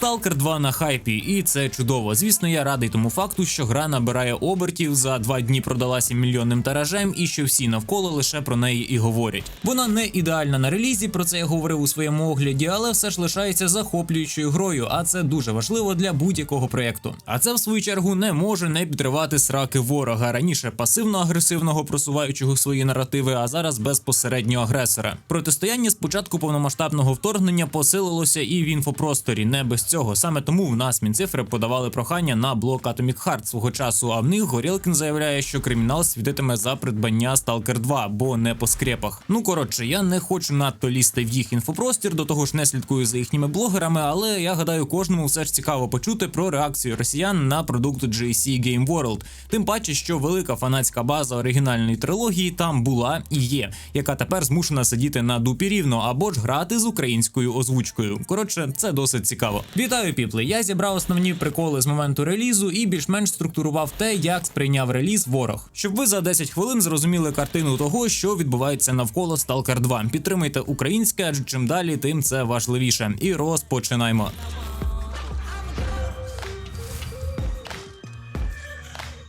Stalker 2 на хайпі, і це чудово. Звісно, я радий тому факту, що гра набирає обертів за два дні продалася мільйонним тиражем, і що всі навколо лише про неї і говорять. Вона не ідеальна на релізі, про це я говорив у своєму огляді, але все ж лишається захоплюючою грою, а це дуже важливо для будь-якого проєкту. А це в свою чергу не може не підривати сраки ворога раніше пасивно-агресивного просуваючого свої наративи, а зараз безпосередньо агресора. Протистояння з початку повномасштабного вторгнення посилилося і в інфопросторі. Не без цього. Саме тому в нас мінцифри подавали прохання на блок Atomic Heart свого часу. А в них Горілкін заявляє, що кримінал світитиме за придбання Stalker 2, бо не по скрепах. Ну коротше, я не хочу надто лізти в їх інфопростір, до того ж не слідкую за їхніми блогерами, але я гадаю, кожному все ж цікаво почути про реакцію росіян на продукт GSC Game World. Тим паче, що велика фанатська база оригінальної трилогії там була і є, яка тепер змушена сидіти на дупі рівно або ж грати з українською озвучкою. Коротше, це досить цікаво. Вітаю, піпли! Я зібрав основні приколи з моменту релізу і більш-менш структурував те, як сприйняв реліз ворог, щоб ви за 10 хвилин зрозуміли картину того, що відбувається навколо Stalker 2. Підтримайте українське, адже чим далі, тим це важливіше. І розпочинаємо.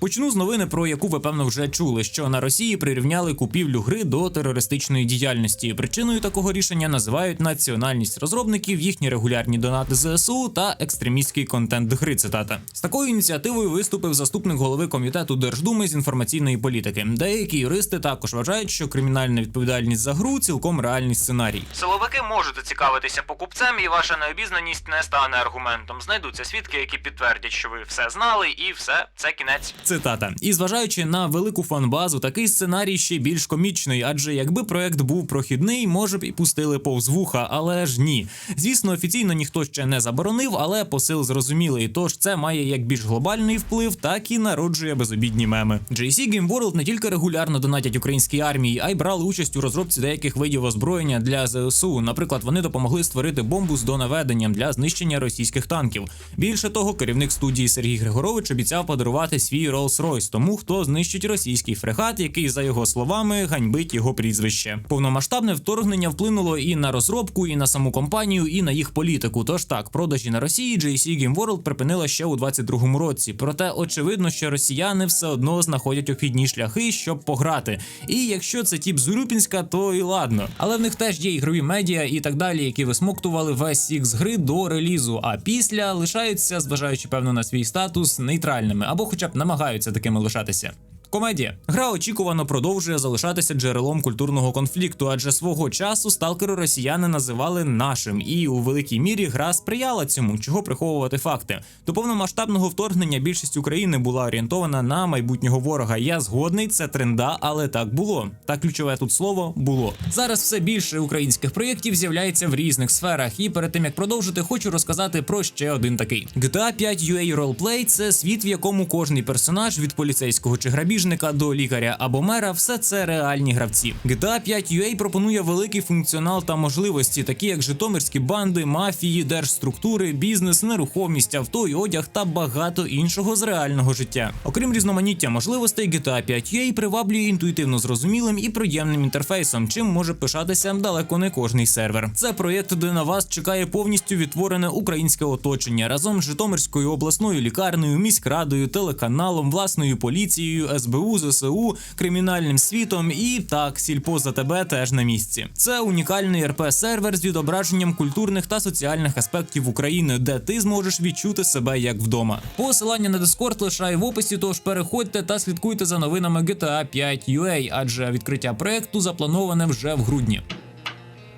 Почну з новини, про яку ви певно вже чули, що на Росії прирівняли купівлю гри до терористичної діяльності. Причиною такого рішення називають національність розробників, їхні регулярні донати ЗСУ та екстремістський контент гри. Цитата з такою ініціативою виступив заступник голови комітету Держдуми з інформаційної політики. Деякі юристи також вважають, що кримінальна відповідальність за гру цілком реальний сценарій. Силовики можете цікавитися покупцем, і ваша необізнаність не стане аргументом. Знайдуться свідки, які підтвердять, що ви все знали, і все, це кінець. Цитата. І зважаючи на велику фанбазу, такий сценарій ще більш комічний, адже якби проект був прохідний, може б і пустили повз вуха, але ж ні. Звісно, офіційно ніхто ще не заборонив, але посил зрозумілий. Тож це має як більш глобальний вплив, так і народжує безобідні меми. JC Game World не тільки регулярно донатять українській армії, а й брали участь у розробці деяких видів озброєння для ЗСУ. Наприклад, вони допомогли створити бомбу з донаведенням для знищення російських танків. Більше того, керівник студії Сергій Григорович обіцяв подарувати свій Rolls-Royce тому, хто знищить російський фрегат, який, за його словами, ганьбить його прізвище. Повномасштабне вторгнення вплинуло і на розробку, і на саму компанію, і на їх політику. Тож так, продажі на Росії JC Game World припинила ще у 22-му році. Проте очевидно, що росіяни все одно знаходять обхідні шляхи, щоб пограти. І якщо це тіп з Урюпінська, то і ладно. Але в них теж є ігрові медіа і так далі, які висмоктували весь сік з гри до релізу. А після лишаються, зважаючи певно на свій статус, нейтральними або, хоча б намагаються такими лишатися. Комедія гра очікувано продовжує залишатися джерелом культурного конфлікту, адже свого часу сталкеру росіяни називали нашим, і у великій мірі гра сприяла цьому, чого приховувати факти. До повномасштабного вторгнення більшість України була орієнтована на майбутнього ворога. Я згодний, це тренда, але так було. Та ключове тут слово було. Зараз все більше українських проєктів з'являється в різних сферах. І перед тим як продовжити, хочу розказати про ще один такий. GTA 5 UA Roleplay – це світ, в якому кожний персонаж від поліцейського чи грабіжника до лікаря або мера, все це реальні гравці. GTA 5 UA пропонує великий функціонал та можливості, такі як житомирські банди, мафії, держструктури, бізнес, нерухомість, авто і одяг та багато іншого з реального життя. Окрім різноманіття можливостей, GTA 5 UA приваблює інтуїтивно зрозумілим і приємним інтерфейсом, чим може пишатися далеко не кожний сервер. Це проєкт, де на вас чекає повністю відтворене українське оточення разом з Житомирською обласною лікарнею, міськрадою, телеканалом, власною поліцією, СБУ, ЗСУ, кримінальним світом і так, сільпо за тебе теж на місці. Це унікальний РП сервер з відображенням культурних та соціальних аспектів України, де ти зможеш відчути себе як вдома. Посилання на Discord лишаю в описі, тож переходьте та слідкуйте за новинами GTA 5 UA, адже відкриття проекту заплановане вже в грудні.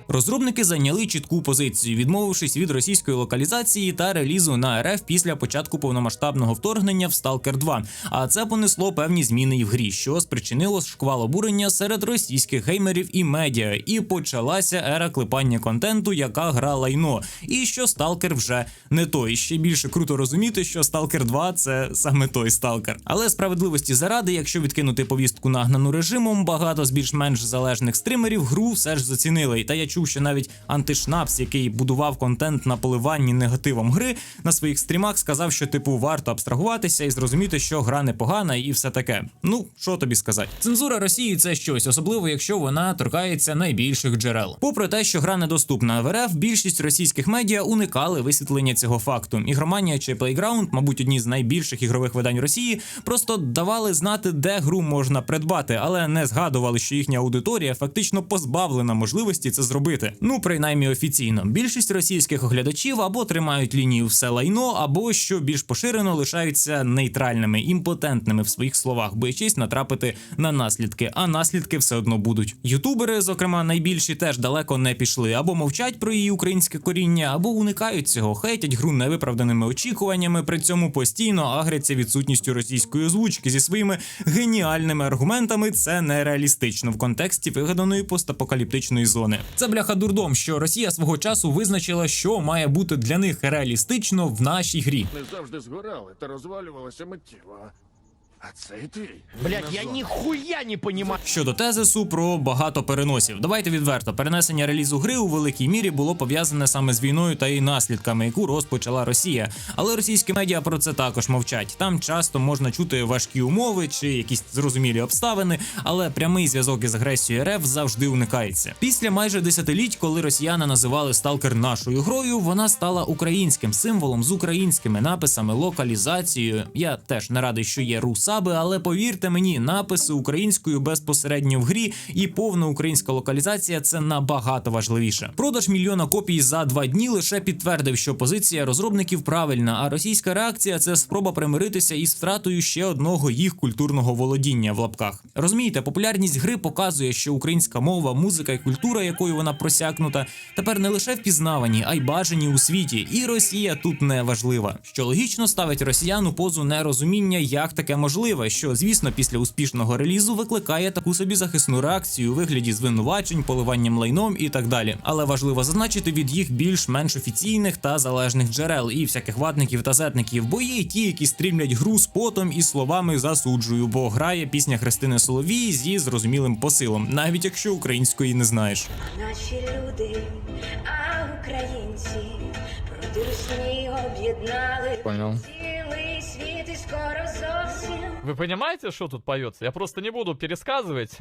Розробники зайняли чітку позицію, відмовившись від російської локалізації та релізу на РФ після початку повномасштабного вторгнення в Stalker 2. А це понесло певні зміни і в грі, що спричинило шквал обурення серед російських геймерів і медіа. І почалася ера клепання контенту, яка гра лайно. І що Stalker вже не той. Ще більше круто розуміти, що Stalker 2 це саме той Stalker. Але справедливості заради, якщо відкинути повістку нагнану режимом, багато з більш-менш залежних стримерів гру все ж зацінили. Та я чув чув, що навіть антишнапс, який будував контент на поливанні негативом гри, на своїх стрімах сказав, що типу варто абстрагуватися і зрозуміти, що гра непогана і все таке. Ну що тобі сказати? Цензура Росії це щось, особливо якщо вона торкається найбільших джерел. Попри те, що гра недоступна в РФ, більшість російських медіа уникали висвітлення цього факту. Ігроманія чи Playground, мабуть, одні з найбільших ігрових видань Росії, просто давали знати, де гру можна придбати, але не згадували, що їхня аудиторія фактично позбавлена можливості це зробити. Ну принаймні офіційно. Більшість російських оглядачів або тримають лінію все лайно, або що більш поширено лишаються нейтральними, імпотентними в своїх словах, боячись натрапити на наслідки. А наслідки все одно будуть. Ютубери, зокрема, найбільші теж далеко не пішли, або мовчать про її українське коріння, або уникають цього, хейтять гру невиправданими очікуваннями. При цьому постійно агряться відсутністю російської озвучки зі своїми геніальними аргументами. Це нереалістично в контексті вигаданої постапокаліптичної зони. Це бляха дурдом, що Росія свого часу визначила, що має бути для них реалістично в нашій грі. Не завжди згорали та розвалювалися миттєво. А це ти. Блять, я нихуя не понимаю. Щодо тезису про багато переносів, давайте відверто. Перенесення релізу гри у великій мірі було пов'язане саме з війною та її наслідками, яку розпочала Росія. Але російські медіа про це також мовчать. Там часто можна чути важкі умови чи якісь зрозумілі обставини, але прямий зв'язок із агресією РФ завжди уникається. Після майже десятиліть, коли росіяни називали сталкер нашою грою, вона стала українським символом з українськими написами, локалізацією. Я теж не радий, що є русаби, але повірте мені, написи українською безпосередньо в грі і повна українська локалізація це набагато важливіше. Продаж мільйона копій за два дні лише підтвердив, що позиція розробників правильна, а російська реакція це спроба примиритися із втратою ще одного їх культурного володіння в лапках. Розумієте, популярність гри показує, що українська мова, музика і культура, якою вона просякнута, тепер не лише впізнавані, а й бажані у світі. І Росія тут не важлива, що логічно ставить росіян у позу нерозуміння, як таке можливе, що звісно після успішного релізу викликає таку собі захисну реакцію у вигляді звинувачень, поливанням лайном і так далі. Але важливо зазначити від їх більш-менш офіційних та залежних джерел і всяких ватників та зетників, бо є й ті, які стрімлять гру з потом і словами засуджую, бо грає пісня Христини Соловій зі зрозумілим посилом, навіть якщо української не знаєш. Наші люди, а українці проти русні об'єднали Вы понимаете, что тут поется? Я просто не буду пересказывать.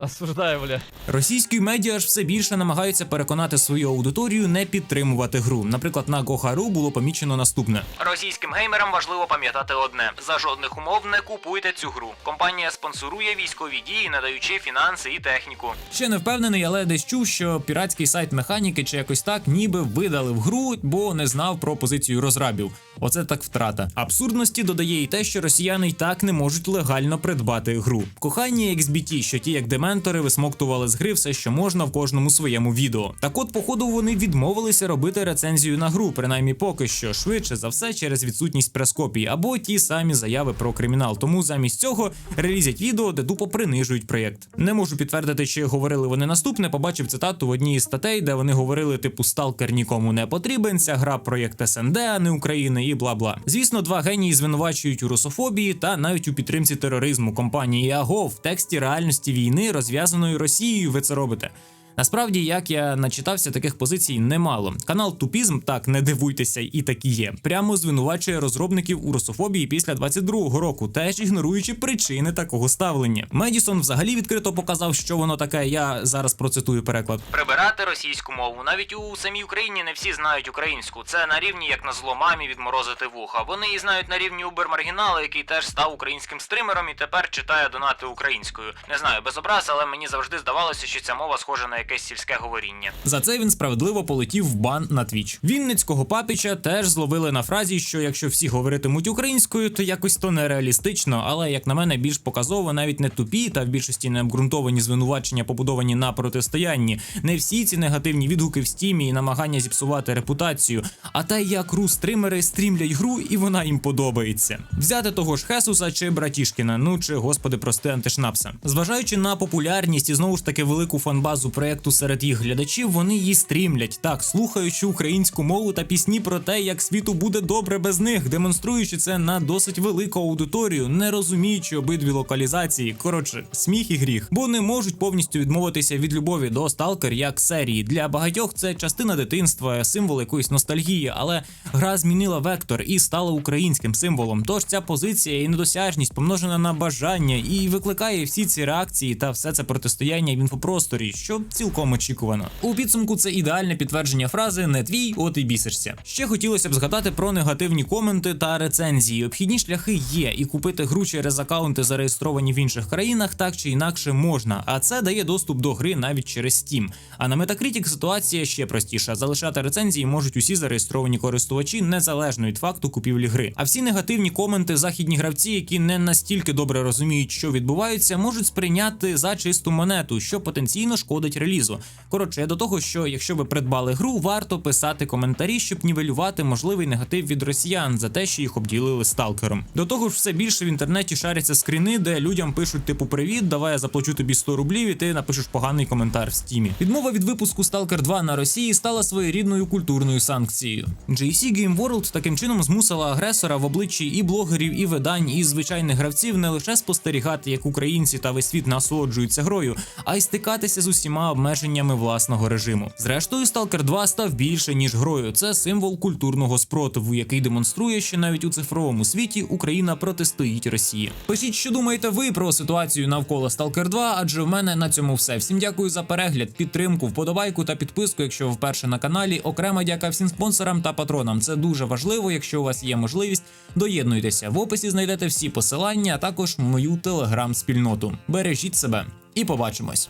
Осуждаю, бля. Російські медіа ж все більше намагаються переконати свою аудиторію не підтримувати гру. Наприклад, на Гохару було помічено наступне. Російським геймерам важливо пам'ятати одне: за жодних умов не купуйте цю гру. Компанія спонсорує військові дії, надаючи фінанси і техніку. Ще не впевнений, але десь чув, що піратський сайт механіки чи якось так ніби видалив гру, бо не знав про позицію розрабів. Оце так втрата. Абсурдності додає і те, що росіяни й так не можуть легально придбати гру. Кохання XBT, що ті, як дементори, висмоктували з гри все, що можна в кожному своєму відео. Так от, походу, вони відмовилися робити рецензію на гру, принаймні поки що, швидше за все, через відсутність прескопій або ті самі заяви про кримінал. Тому замість цього релізять відео, де тупо принижують проєкт. Не можу підтвердити, чи говорили вони наступне. Побачив цитату в одній із статей, де вони говорили, типу, сталкер нікому не потрібен. Ця гра проєкт СНД, а не України, і бла бла. Звісно, два генії звинувачують у русофобії та навіть у підтримці тероризму компанії АГО в тексті реальності війни, розв'язаної Росією. Ви це робите. Насправді, як я начитався, таких позицій немало. Канал Тупізм, так не дивуйтеся, і такі є. Прямо звинувачує розробників у русофобії після 22-го року, теж ігноруючи причини такого ставлення. Медісон взагалі відкрито показав, що воно таке. Я зараз процитую переклад. Прибирати російську мову. Навіть у самій Україні не всі знають українську. Це на рівні як на зло мамі відморозити вуха. Вони її знають на рівні убер-маргінала, який теж став українським стримером і тепер читає донати українською. Не знаю без образ, але мені завжди здавалося, що ця мова схожа на якесь сільське говоріння. За це він справедливо полетів в бан на твіч. Вінницького папіча теж зловили на фразі, що якщо всі говоритимуть українською, то якось то нереалістично, але як на мене більш показово навіть не тупі та в більшості не обґрунтовані звинувачення, побудовані на протистоянні. Не всі ці негативні відгуки в стімі і намагання зіпсувати репутацію, а та як ру стримери стрімлять гру, і вона їм подобається. Взяти того ж Хесуса чи Братішкіна, ну чи господи прости антишнапса. Зважаючи на популярність і знову ж таки велику фанбазу проєкту проекту серед їх глядачів, вони її стрімлять, так слухаючи українську мову та пісні про те, як світу буде добре без них, демонструючи це на досить велику аудиторію, не розуміючи обидві локалізації. Коротше, сміх і гріх, бо не можуть повністю відмовитися від любові до Сталкер як серії. Для багатьох це частина дитинства, символ якоїсь ностальгії, але гра змінила вектор і стала українським символом. Тож ця позиція і недосяжність помножена на бажання і викликає всі ці реакції та все це протистояння в інфопросторі, що цілком очікувано. У підсумку це ідеальне підтвердження фрази не твій, от і бісишся. Ще хотілося б згадати про негативні коменти та рецензії. Обхідні шляхи є, і купити гру через акаунти, зареєстровані в інших країнах, так чи інакше можна. А це дає доступ до гри навіть через Steam. А на Metacritic ситуація ще простіша. Залишати рецензії можуть усі зареєстровані користувачі незалежно від факту купівлі гри. А всі негативні коменти західні гравці, які не настільки добре розуміють, що відбувається, можуть сприйняти за чисту монету, що потенційно шкодить релізу. Коротше, я до того, що якщо ви придбали гру, варто писати коментарі, щоб нівелювати можливий негатив від росіян за те, що їх обділили сталкером. До того ж, все більше в інтернеті шаряться скріни, де людям пишуть типу Привіт, давай я заплачу тобі 100 рублів, і ти напишеш поганий коментар в стімі. Відмова від випуску Stalker 2 на Росії стала своєрідною культурною санкцією. GC Game World таким чином змусила агресора в обличчі і блогерів, і видань, і звичайних гравців не лише спостерігати, як українці та весь світ насолоджуються грою, а й стикатися з усіма обмеженнями власного режиму. Зрештою, Stalker 2 став більше ніж грою. Це символ культурного спротиву, який демонструє, що навіть у цифровому світі Україна протистоїть Росії. Пишіть, що думаєте ви про ситуацію навколо Stalker 2, адже в мене на цьому все. Всім дякую за перегляд, підтримку, вподобайку та підписку, якщо ви вперше на каналі. Окрема дяка всім спонсорам та патронам. Це дуже важливо. Якщо у вас є можливість, доєднуйтеся. В описі знайдете всі посилання, а також мою телеграм-спільноту. Бережіть себе і побачимось.